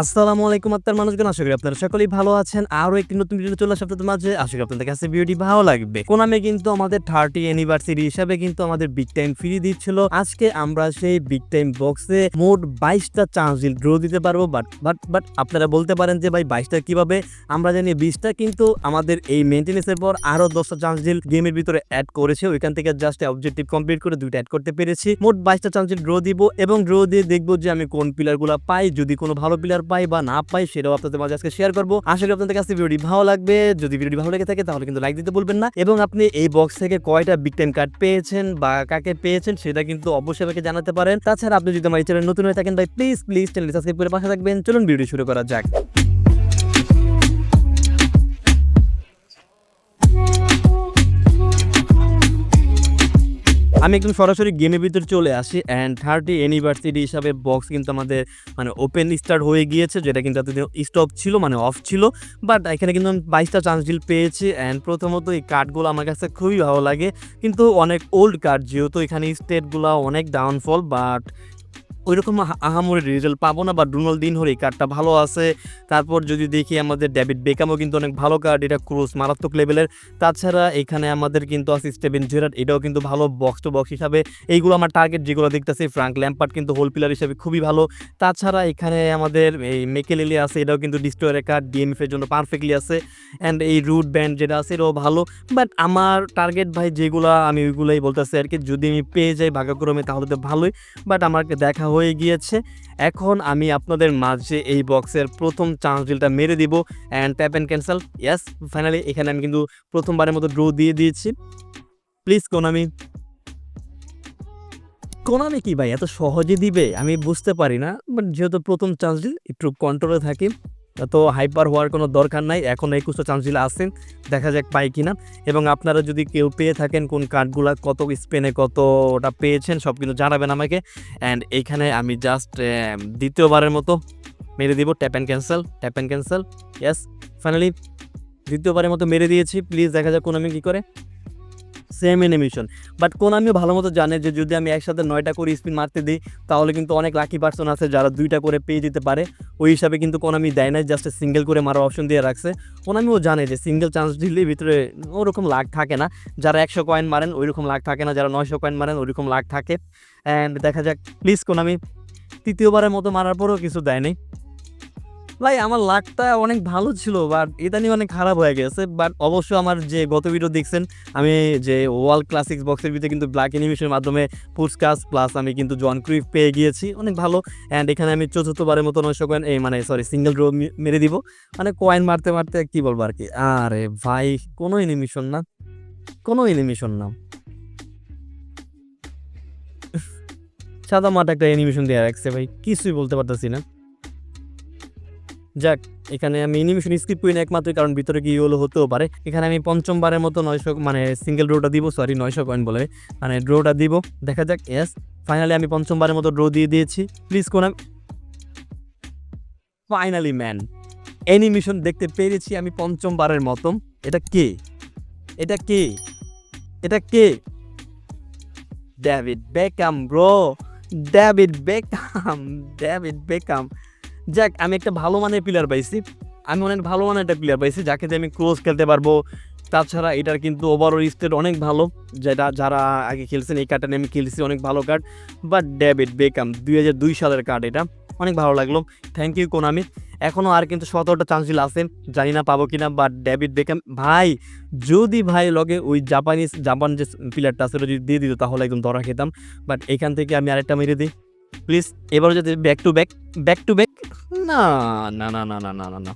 আসসালামু আলাইকুম আপনার মানুষজন আশা করি আপনারা সকলেই ভালো আছেন। আরও একটি নতুন ভিডিও চলে আসে আপনাদের মাঝে। আশা করি আপনাদের কাছে ভিডিওটি ভালো লাগবে। কোন কোনামে কিন্তু আমাদের থার্টি অ্যানিভার্সারি হিসাবে কিন্তু আমাদের বিগ টাইম ফ্রি দিচ্ছিল। আজকে আমরা সেই বিগ টাইম বক্সে মোট বাইশটা চান্স ডিল ড্র দিতে পারব। বাট বাট বাট আপনারা বলতে পারেন যে, ভাই, বাইশটা কীভাবে? আমরা জানি বিশটা, কিন্তু আমাদের এই মেনটেন্সের পর আরও দশটা চান্স ডিল গেমের ভিতরে অ্যাড করেছে। ওইখান থেকে জাস্ট অবজেক্টিভ কমপ্লিট করে দুইটা অ্যাড করতে পেরেছি। মোট বাইশটা চান্স ডিল ড্র দিব এবং ড্র দিয়ে দেখব যে আমি কোন পিলারগুলো পাই। যদি কোনো ভালো পিলার পাই বা না পাই সেটাও আপনাদের মাঝে আজকে শেয়ার করব। আশা করি আপনাদের কাছে ভিডিওটি ভালো লাগবে। যদি ভিডিওটি ভালো লেগে থাকে তাহলে কিন্তু লাইক দিতে বলবেন না। এবং আপনি এই বক্স থেকে কয়টা বিগ টাইম কার্ড পেয়েছেন বা কাকে পেয়েছেন সেটা কিন্তু অবশ্যই আমাকে জানাতে পারেন। তাছাড়া আপনি যদি আমার এই চ্যানেল নতুন হয়ে থাকেন ভাই প্লিজ প্লিজ চ্যানেল সাবস্ক্রাইব করে পাশে থাকবেন। চলুন ভিডিও শুরু করা যাক। আমি একদম সরাসরি গেমের ভিতরে চলে আসি অ্যান্ড থার্টি ইউনিভার্সিটি হিসাবে বক্স কিন্তু আমাদের মানে ওপেন স্টার্ট হয়ে গিয়েছে, যেটা কিন্তু এতদিন স্টপ ছিল মানে অফ ছিল বাট এখানে কিন্তু আমি বাইশটা চান্স ডিল পেয়েছি অ্যান্ড প্রথমত এই কার্ডগুলো আমার কাছে খুবই ভালো লাগে, কিন্তু অনেক ওল্ড কার্ড যেহেতু এখানে স্টেটগুলো অনেক ডাউনফল বাট ওইরকম আহামরি রেজাল্ট পাবো না বা ডোনাল্ড দিন এই কার্ডটা ভালো আছে। তারপর যদি দেখি আমাদের ডেভিড বেকামও কিন্তু অনেক ভালো কার্ড এটা ক্রুজ মারাত্মক লেভেলের তাছাড়া এখানে আমাদের কিন্তু আছে স্টেভেন জেরার্ড এটাও কিন্তু ভালো বক্স টু বক্স হিসাবে। এইগুলো আমার টার্গেট যেগুলো দেখতেছি ফ্রাঙ্ক ল্যাম্পার্ড কিন্তু হোল পিলার হিসাবে খুবই ভালো। তাছাড়া এখানে আমাদের এই মেকেলেলি আছে, এটাও কিন্তু ডিস্ট্রয়ের কার্ড ডিএমএফ এর জন্য পারফেক্টলি আছে। অ্যান্ড এই রুট ব্যান্ড যেটা আছে, এটাও ভালো। বাট আমার টার্গেট ভাই যেগুলো আমি ওইগুলোই বলতেছি আর কি, যদি আমি পেয়ে যাই ভাগ্যক্রমে তাহলে তো ভালোই। বাট আমাকে দেখা হয়ে গিয়েছে। এখন আমি আপনাদের মাঝে এই বক্সের প্রথম চান্স ডিলটা মেরে দিব and tap and cancel yes finally এখানে আমি কিন্তু প্রথমবারের মতো ড্রো দিয়ে দিয়েছি। প্লিজ কোনামি কোনামি কি ভাই? এত সহজে দিবে? আমি বুঝতে পারি না বাট যেহেতু প্রথম চান্স ডিল একটু কন্ট্রোলে থাকি। তো হাইপার হওয়ার কোনো দরকার নাই। এখন একুশটা চান্স ডিল আসেন, দেখা যাক পাই কিনা। এবং আপনারা যদি কেউ পেয়ে থাকেন কোন কার্ডগুলা কত স্পেনে কত ওটা পেয়েছেন, সব কিন্তু জানাবেন আমাকে। অ্যান্ড এইখানে আমি জাস্ট দ্বিতীয়বারের মতো মেরে দিব tap and cancel tap and cancel yes finally দ্বিতীয়বারের মতো মেরে দিয়েছি। প্লিজ দেখা যাক কোন আমি কী করে সেম এনিমেশন বাট কোন আমিও ভালো মতো জানে যে যদি আমি একসাথে নয়টা করে স্পিন মারতে দিই, তাহলে কিন্তু অনেক লাকি পার্সন আছে যারা দুইটা করে পেয়ে যেতে পারে। ওই হিসাবে কিন্তু কোন আমি দেয় না জাস্ট সিঙ্গেল করে মারার অপশন দিয়ে রাখছে। কোন আমিও জানে যে সিঙ্গেল চান্স দিলে ভিতরে ওরকম লাখ থাকে না। যারা একশো কয়েন মারেন, ওইরকম লাখ থাকে না। যারা নয়শো কয়েন মারেন, ওইরকম লাখ থাকে। অ্যান্ড দেখা যাক প্লিজ কোন আমি তৃতীয়বারের মতো মারার পরেও কিছু দেয়নি ভাই, আমার লাকটা অনেক ভালো ছিল বাট ইদানি অনেক খারাপ হয়ে গেছে। বাট অবশ্য আমার যে গত ভিডিও দেখছেন, আমি যে ওয়ার্ল্ড ক্লাসিক্স বক্সের ভিতরে কিন্তু ব্ল্যাক অ্যানিমেশনের মাধ্যমে পুরস্কার প্লাস আমি কিন্তু জন ক্রিফ পেয়ে গিয়েছি, অনেক ভালো। অ্যান্ড এখানে আমি চতুর্থবারের মতো নয়শো কয়েন এই মানে সরি সিঙ্গেল ড্র মেরে দিব। মানে কয়েন মারতে মারতে কি বলব আর কি? আরে ভাই, কোনো অ্যানিমেশন না। কোনো অ্যানিমেশন না। সাদা মাঠ একটা অ্যানিমেশন দেওয়া রাখছে ভাই, কিছুই বলতে পারতেছি না। যাক, এখানে আমি অ্যানিমেশন স্কিপ করি না একমাত্র, কারণ ভিতরে কি হলো হতেও পারে। এখানে আমি পঞ্চমবারের মতো নয়শো মানে সিঙ্গেল ড্রোটা দিব সরি নয়শো কয়েন বলে। মানে ড্রোটা দিব, দেখা যাক এস ফাইনালি আমি পঞ্চমবারের মতো ড্রো দিয়ে দিয়েছি। প্লিজ কোন ফাইনালি ম্যান অ্যানিমেশন দেখতে পেরেছি আমি পঞ্চমবারের মতো। এটা কে? এটা কে? এটা কে? David Beckham bro David Beckham David Beckham যাক, আমি একটা ভালো মানের প্লেয়ার পাইছি। আমি অনেক ভালো মানের একটা প্লেয়ার পাইছি, যাকে দিয়ে আমি ক্লোজ খেলতে পারব। তাছাড়া এটার কিন্তু ওভারঅল স্টেট অনেক ভালো, যেটা যারা আগে খেলছেন, এই কার্ডটা আমি খেলছি, অনেক ভালো কার্ড বাট ডেভিড বেকাম দুই হাজার দুই সালের কার্ড এটা, অনেক ভালো লাগল। থ্যাংক ইউ কোনামি এখনও আর কিন্তু সতেরোটা চান্স দিল আছে, জানি না পাবো কি না বাট ডেভিড বেকাম ভাই, যদি ভাই লগে ওই জাপানিজ জাপান যে প্লেয়ারটা আছে, ওটা যদি দিয়ে দিত, তাহলে একদম ধরা খেতাম। বাট এখান থেকে আমি আরেকটা মেরে দিই। প্লিজ, এবার যদি back to back back to back না না না না না না না না।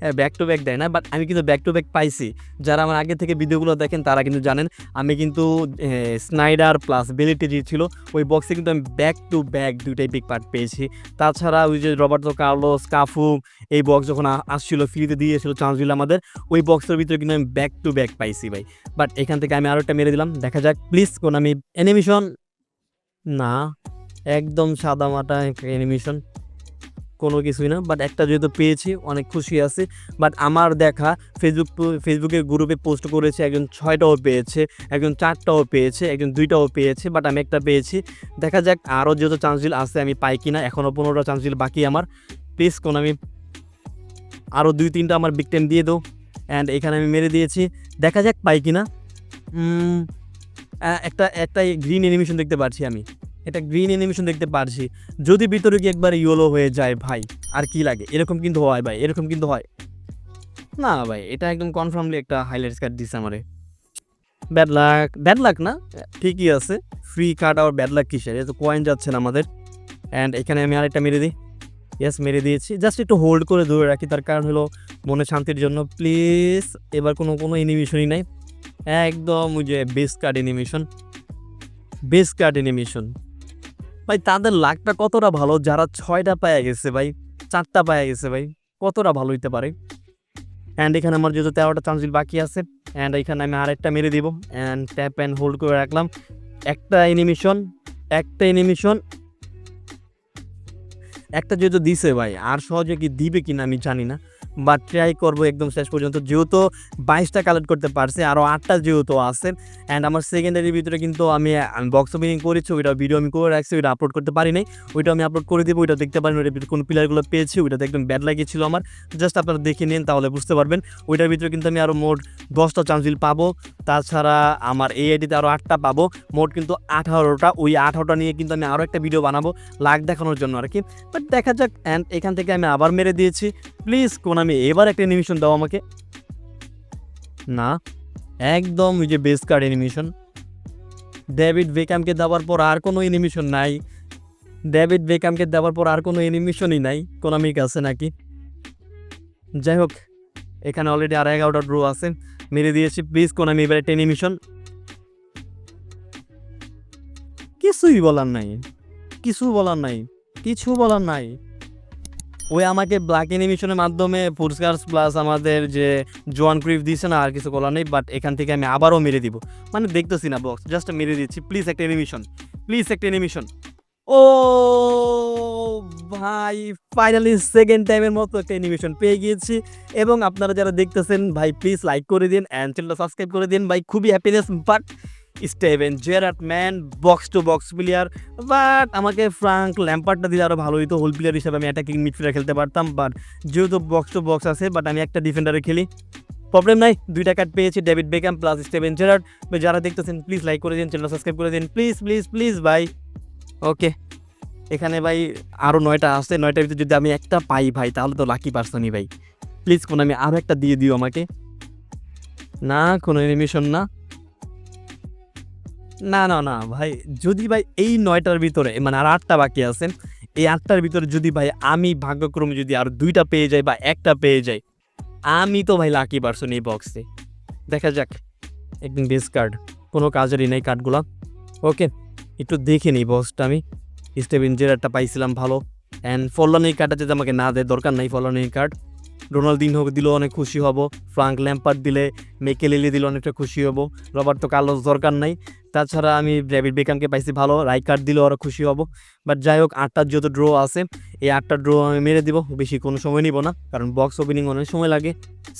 হ্যাঁ ব্যাক টু ব্যাক দেয় না বাট আমি কিন্তু ব্যাক টু ব্যাক পাইছি। যারা আমার আগে থেকে ভিডিওগুলো দেখেন, তারা কিন্তু জানেন, আমি কিন্তু স্নাইডার প্লাস বেলিটি যে ছিল, ওই বক্সে কিন্তু আমি ব্যাক টু ব্যাক দুইটাই বিগ পার্ট পেয়েছি। তাছাড়া ওই যে রবার্টো কার্লোস কাফু এই বক্স যখন আসছিল ফ্রিতে দিয়েছিল চান্সগুলো আমাদের, ওই বক্সের ভিতরে কিন্তু আমি ব্যাক টু ব্যাক পাইছি ভাই। বাট এখান থেকে আমি আরও একটা মেরে দিলাম, দেখা যাক প্লিজ কোন আমি অ্যানিমেশন না। একদম সাদা মাটা অ্যানিমেশন কোনো কিছুই না বাট একটা যেহেতু পেয়েছি অনেক খুশি আছি বাট আমার দেখা ফেসবুক ফেসবুকের গ্রুপে পোস্ট করেছে একজন ছয়টাও পেয়েছে একজন চারটাও পেয়েছে একজন দুইটাও পেয়েছে বাট আমি একটা পেয়েছি। দেখা যাক আরও যেহেতু চান্সিল আছে আমি পাই কিনা এখনও পনেরোটা চান্সিল বাকি আমার। প্লিজ কোন আমি আরও দুই তিনটা আমার বিগ দিয়ে দাও অ্যান্ড এখানে আমি মেরে দিয়েছি। দেখা যাক পাই উম, আহ, একটা একটা গ্রিন অ্যানিমেশন দেখতে পারছি আমি। এটা গ্রিন অ্যানিমেশন দেখতে পারছি। যদি ভিতরে কি একবার ইয়েলো হয়ে যায়, ভাই, আর কি লাগে? এরকম কিন্তু হয় ভাই, এরকম কিন্তু হয়। না ভাই, এটা একদম কনফার্মলি একটা হাইলাইটস কার্ড দিচ্ছে আমারে। ব্যাড লাক ব্যাড লাক না? ঠিকই আছে। ফ্রি কার্ড আর ব্যাড লাক কিসের? এ তো কয়েন যাচ্ছে না আমাদের। অ্যান্ড এখানে আমি আরেকটা মেরে দিই। ইয়েস মেরে দিয়েছি। জাস্ট একটু হোল্ড করে ধরে রাখি, তার কারণ হলো মনে শান্তির জন্য। প্লিজ এবার কোনো কোনো অ্যানিমেশনই নাই। একদম ওই যে base card animation base card animation ভাই, তাদের লাকটা কতটা ভালো? যারা ছয়টা পায়ে গেছে ভাই, চারটা পায়ে গেছে ভাই, কতটা ভালো হইতে পারে? অ্যান্ড এখানে আমার যেহেতু তেরোটা চান্সিল বাকি আছে অ্যান্ড এখানে আমি আরেকটা মেরে দিব অ্যান্ড ট্যাপ অ্যান্ড হোল্ড করে রাখলাম। একটা অ্যানিমেশন একটা অ্যানিমেশন একটা যেহেতু দিছে ভাই, আর সহজে কি দিবে কিনা আমি জানি না। বাট ট্রাই করব একদম শেষ পর্যন্ত। যেহেতু বাইশটা কালেক্ট করতে পারছি আরও আটটা যেহেতু আছে অ্যান্ড আমার সেকেন্ডারির ভিতরে কিন্তু আমি বক্স ওপেনিং করেছি ওইটা ভিডিও আমি করে রাখছি, ওইটা আপলোড করতে পারি নাই, ওইটা আমি আপলোড করে দেবো, ওইটা দেখতে পারেন, ওইটা কোন প্লেয়ারগুলো পেয়েছি, ওইটাতে একদম ব্যাড লাগিয়েছিল আমার। জাস্ট আপনারা দেখে নিন, তাহলে বুঝতে পারবেন। ওইটার ভিতরে কিন্তু আমি আরও মোট দশটা চান্সিল পাবো। তাছাড়া আমার এই আইডিতে আরও আটটা পাবো। মোট কিন্তু আঠারোটা। ওই আঠারোটা নিয়ে কিন্তু আমি আরও একটা ভিডিও বানাবো লাখ দেখানোর জন্য আর কি। বাট দেখা যাক অ্যান্ড এখান থেকে আমি আবার মেরে দিয়েছি। প্লিজ কোন আমি এবার একটা অ্যানিমেশন দাও আমাকে। না, একদম ওই যে বেস কার্ড অ্যানিমেশন ডেভিড বেকামকে দেওয়ার পর আর কোনো অ্যানিমেশন নাই। ডেভিড বেকামকে দেওয়ার পর আর কোনো অ্যানিমেশনই নাই। কোনামিক আছে নাকি? যাই হোক, এখানে অলরেডি আর এগারোটা ড্রো আছে। মেরে দিয়েছি। প্লিজ কোনামি এবার একটা অ্যানিমেশন কিছুই বলার নাই। কিছু বলার নাই। কিছু বলার নাই। ওই আমাকে ব্ল্যাক অ্যানিমেশনের মাধ্যমে পুরস্কার প্লাস আমাদের যে জোয়ান ক্রিফ দিয়েছে না, আর কিছু বলার নেই বাট এখান থেকে আমি আবারও মেরে দিব। মানে দেখতেছি না বক্স জাস্ট মেরে দিচ্ছি। প্লিজ একটা অ্যানিমেশন প্লিজ একটা অ্যানিমেশন ও ভাই ফাইনালি সেকেন্ড টাইমের মতো একটা অ্যানিমেশন পেয়ে গিয়েছি। এবং আপনারা যারা দেখতেছেন, ভাই প্লিজ লাইক করে দিন অ্যান্ড চ্যানেলটা সাবস্ক্রাইব করে দিন। ভাই, খুবই happiness but Steven Gerrard man box to box player but আমাকে ফ্রাঙ্ক ল্যাম্পারটা দিলে আরও ভালো হতো হোল প্লেয়ার হিসাবে আমি অ্যাটাকিং মিডফিল্ডার খেলতে পারতাম। বাট যেহেতু বক্স টু বক্স আছে বাট আমি একটা ডিফেন্ডারে খেলি। প্রবলেম নাই, দুইটা কার্ড পেয়েছি ডেভিড বেকাম প্লাস স্টেভেন ভাই যারা দেখতেছেন প্লিজ লাইক করে দিন চ্যানেল সাবস্ক্রাইব করে দিন। প্লিজ প্লিজ প্লিজ ভাই। ওকে। এখানে ভাই আরও নয়টা আছে, নয়টার ভিতরে যদি আমি একটা পাই ভাই, তাহলে তো লাকি পার্সনই ভাই। প্লিজ কোন আমি আরও একটা দিয়ে দিও আমাকে। না, কোনো এনিমেশন না। না না না, ভাই, যদি ভাই এই নয়টার ভিতরে মানে আর আটটা বাকি আছে, এই আটটার ভিতরে যদি ভাই আমি ভাগ্যক্রমে যদি আর দুইটা পেয়ে যাই বা একটা পেয়ে যাই, আমি তো ভাই লাকি পার্সন এই বক্সে দেখা যাক, একদিন বেস কার্ড কোনো কাজেরই নেই কার্ডগুলো ওকে। একটু দেখে নিই বক্সটা আমি স্টেভেন জেরারটা পাইছিলাম ভালো। অ্যান্ড ফল্লানি কার্ডটা যদি আমাকে না দেয়, দরকার নাই ফল্লানি কার্ড রোনালদিন হোক দিলেও অনেক খুশি হব, ফ্রাঙ্ক ল্যাম্পার্ড দিলে, মেকেলিলি দিলে অনেকটা খুশি হব, রবার্তো কার্লোস দরকার নাই। তাছাড়া আমি ডেভিড বেকামকে পাইছি ভালো রাইকার্ড দিলেও আরও খুশি হব। বাট যাই হোক আটটার যত ড্র আছে, এই আটটা ড্র আমি মেরে দিব, বেশি কোনো সময় নিব না, কারণ বক্স ওপেনিং অনেক সময় লাগে।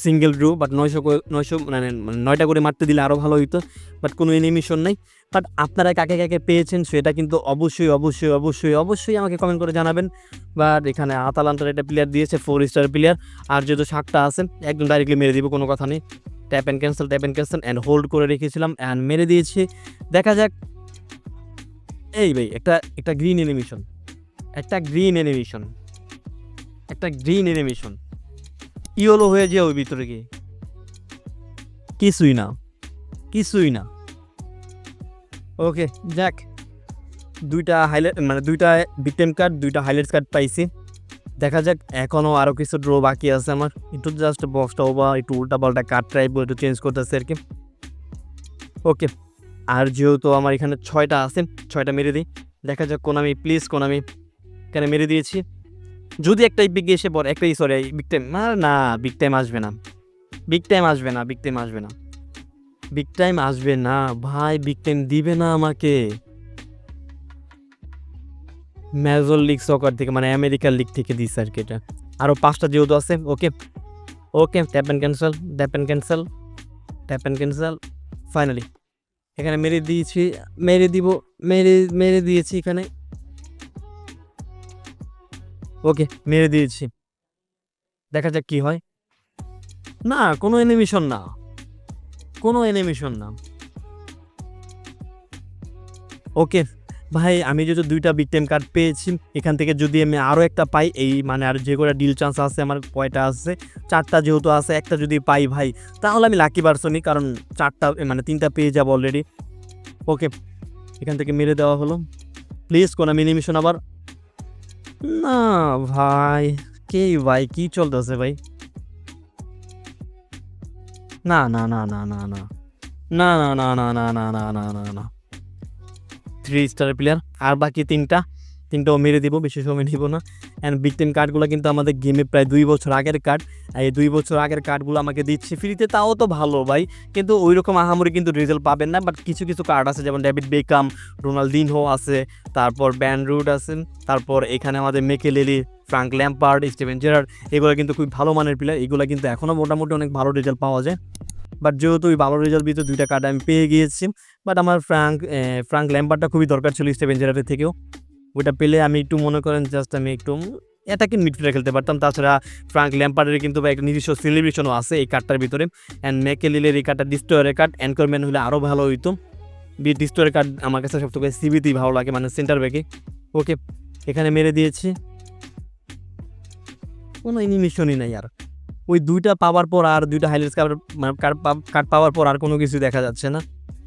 সিঙ্গেল ড্র বাট নয়শো নয়শো মানে নয়টা করে মারতে দিলে আরও ভালো হইতো বাট কোনো এনিমিশন নেই। বাট আপনারা কাকে কাকে পেয়েছেন সেটা কিন্তু অবশ্যই অবশ্যই অবশ্যই অবশ্যই আমাকে কমেন্ট করে জানাবেন। বাট এখানে আতালান্টার একটা প্লেয়ার দিয়েছে ফোর স্টার প্লেয়ার আর যেহেতু সাতটা আছে, একদম ডাইরেক্টলি মেরে দিব, কোনো কথা নেই। Tap and cancel tap and cancel and hold করে রেখেছিলাম অ্যান্ড মেরে দিয়েছি। দেখা যাক। এই ভাই, একটা একটা গ্রিন অ্যানিমেশন একটা গ্রিন অ্যানিমেশন একটা গ্রিন অ্যানিমেশন ইয়েলো হয়ে যায় ওই ভিতরে গিয়ে। কিছুই না। কিছুই না। ওকে যাক দুইটা হাইলাইট মানে দুইটা বিটেম কার্ড দুইটা হাইলাইটস কার্ড পাইছি। দেখা যাক এখনও আরও কিছু ড্র বাকি আছে আমার। একটু জাস্ট বক্সটা ওভার একটু উল্টা পাল্টা কার্ড টাইপ একটু চেঞ্জ করতেছে আর কি। ওকে আর যেহেতু আমার এখানে ছয়টা আছে, ছয়টা মেরে দিই। দেখা যাক কোন আমি প্লিজ কোন আমি এখানে মেরে দিয়েছি। যদি একটা বিগ এসে পর একটাই সরি বিগ টাইম না বিগ টাইম আসবে না। বিগ টাইম আসবে না বিগ টাইম আসবে না। বিগ টাইম আসবে না। ভাই বিগ টাইম দিবে না আমাকে। মেজর লিগ সকার থেকে মানে আমেরিকার লিগ থেকে দিচ্ছে আর কি এটা। আরও পাঁচটা যেহেতু আছে okay okay tap and cancel tap and cancel tap and cancel finally এখানে মেরে দিয়েছি, মেরে দিব, মেরে মেরে দিয়েছি এখানে। ওকে মেরে দিয়েছি। দেখা যাক কি হয়। না, কোনো অ্যানিমেশন না। কোনো অ্যানিমেশন না। ওকে ভাই, আমি যেহেতু দুইটা বিগ টাইম কার্ড পেয়েছি, এখান থেকে যদি আমি আরও একটা পাই, এই মানে আর যে কটা ডিল চান্স আছে, আমার কয়টা আছে, চারটা যেহেতু আছে, একটা যদি পাই ভাই, তাহলে আমি লাকি পারসনই কারণ চারটা মানে তিনটা পেয়ে যাব অলরেডি ওকে এখান থেকে মেরে দেওয়া হলো। প্লিজ কোন আমি অ্যানিমেশন আবার? না ভাই, কে ভাই, কী চলতেছে ভাই? না না না না না না না না না না না না না না না না থ্রি স্টার প্লেয়ার আর বাকি তিনটা তিনটাও মেরে দিব বেশি সময় নিব না অ্যান্ড বিকটেম কার্ডগুলো কিন্তু আমাদের গেমে প্রায় দুই বছর আগের কার্ড এই দুই বছর আগের কার্ডগুলো আমাকে দিচ্ছে ফ্রিতে তাও তো ভালো ভাই কিন্তু ওই রকম আহামরি কিন্তু রেজাল্ট পাবেন না বাট কিছু কিছু কার্ড আছে যেমন ডেভিড বেকাম রোনালদিনহো আছে তারপর ব্যান রুড আছে তারপর এখানে আমাদের Makelele Frank Lampard Steven Gerrard এগুলো কিন্তু খুব ভালো মানের প্লেয়ার এগুলো কিন্তু এখনও মোটামুটি অনেক ভালো রেজাল্ট পাওয়া যায়। বাট যেহেতু ওই ভালো রেজাল্ট ভিতরে দুইটা কার্ড আমি পেয়ে গিয়েছি বাট আমার ফ্রাঙ্ক ফ্রাঙ্ক ল্যাম্পারটা খুবই দরকার ছিল স্টেভেন জেরারের থেকেও। ওটা পেলে আমি একটু মনে করেন জাস্ট আমি একটু এটাকে মিডফিল্ডে খেলতে পারতাম। তাছাড়া ফ্রাঙ্ক ল্যাম্পারের কিন্তু একটা নিজস্ব সেলিব্রেশনও আছে এই কার্ডটার ভিতরে। অ্যান্ড মেকেলিলের এই কার্ডটা ডিস্ট্রয়ের কার্ড অ্যানকরম্যান হলে আরও ভালো হইতো। বি ডিস্ট্রয়ের কার্ড আমার কাছে সব থেকে সিবিতেই ভালো লাগে মানে সেন্টার ব্যাকে ওকে এখানে মেরে দিয়েছি। কোনো ইনিমিশনই নাই আর। ওই দুইটা পাওয়ার পর আর দুইটা হাইলাইটস কার্ড কার্ড পাওয়ার পর আর কোনো কিছু দেখা যাচ্ছে না।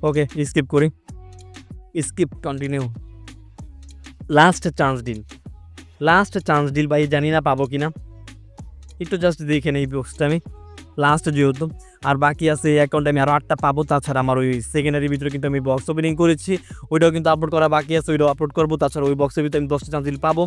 ওকে স্কিপ করি। Skip continue last chance deal last chance deal ভাই, জানি না পাবো কি না একটু জাস্ট দেখে নেই বক্সটা আমি। লাস্ট যেহেতু। আর বাকি আছে এই অ্যাকাউন্টে আমি আরও আটটা পাবো, তাছাড়া আমার ওই সেকেন্ডারির ভিতরে কিন্তু আমি বক্স ওপেনিং করেছি, ওইটাও কিন্তু আপলোড করা বাকি আছে, ওইটাও আপলোড করব, তাছাড়া ওই বক্সের ভিতরে আমি দশটা চান্স ডিল পাবো।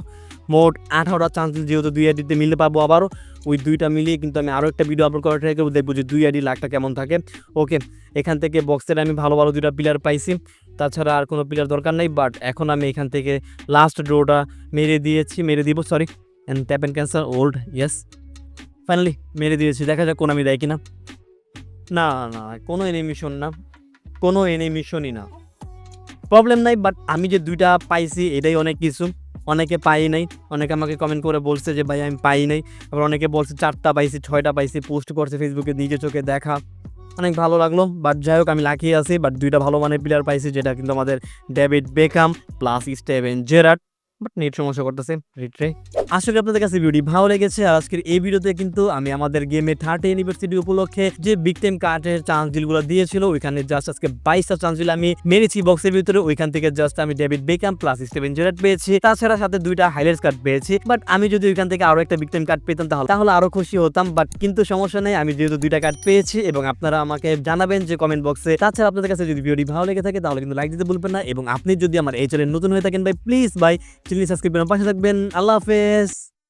মোট আঠারোটা চান্স ডিল যেহেতু দুই আইডিতে মিলে পাবো আবারও, ওই দুইটা মিলিয়ে কিন্তু আমি আরও একটা ভিডিও আপলোড করা ট্রাই করব, দেখব যে দুই আইডি লাখটা কেমন থাকে। ওকে এখান থেকে বক্সের আমি ভালো ভালো দুইটা প্লেয়ার পাইছি, তাছাড়া আর কোনো প্লেয়ার দরকার নেই বাট এখন আমি এখান থেকে লাস্ট ড্রোটা মেরে দিয়েছি, মেরে দিব sorry and tap and cancel hold yes finally মেরে দিয়েছি। দেখা যাক কোন আমি দেয় কিনা। না না, কোনো এনিমিশন না। কোনো এনিমিশনই না। প্রবলেম নাই বাট আমি যে দুইটা পাইছি, এটাই অনেক কিছু। অনেকে পাই নাই। অনেকে আমাকে কমেন্ট করে বলছে যে, ভাই, আমি পাই নাই। আবার অনেকে বলছে, চারটা পাইছি, ছয়টা পাইছি পোস্ট করছে ফেসবুকে নিজে চোখে দেখা। অনেক ভালো লাগল বাট যাই হোক, আমি লাকি আছি বাট দুইটা ভালো মানের প্লেয়ার পাইছি, যেটা কিন্তু আমাদের David Beckham plus Steven Gerrard but net সমস্যা করতেছে রিট্রে আশা করি আপনাদের কাছে ভিডিও ভালো লেগেছে। আর আজকের এই ভিডিওতে কিন্তু আমি আমাদের গেমে থার্ড ইউনিভার্সিটি উপলক্ষে যে বিগ টাইম কার্ডের চান্স ডিলগুলো দিয়েছিল, ওইখানে জাস্ট আজকে বাইশটা চান্স ডিল আমি মেরেছি বক্সের ভিতরে। ওইখান থেকে জাস্ট আমি David Beckham plus Steven Gerrard পেয়েছি। তাছাড়া সাথে দুইটা হাইলাইটস কার্ড পেয়েছি। বাট আমি যদি ওইখান থেকে আরও একটা বিগ টাইম কার্ড পেতাম তাহলে তাহলে আরও খুশি হতাম। বাট কিন্তু সমস্যা নেই, আমি যেহেতু দুইটা কার্ড পেয়েছি এবং আপনারা আমাকে জানাবেন যে কমেন্ট বক্সে তাছাড়া আপনাদের কাছে যদি ভিডিওটি ভালো লেগে থাকে, তাহলে কিন্তু লাইক দিতে ভুলবেন না। এবং আপনি যদি আমার এই চ্যানেল নতুন হয়ে থাকেন ভাই প্লিজ ভাই চ্যানেল সাবস্ক্রাইব করে পাশে থাকবেন। আল্লাহ হাফেজ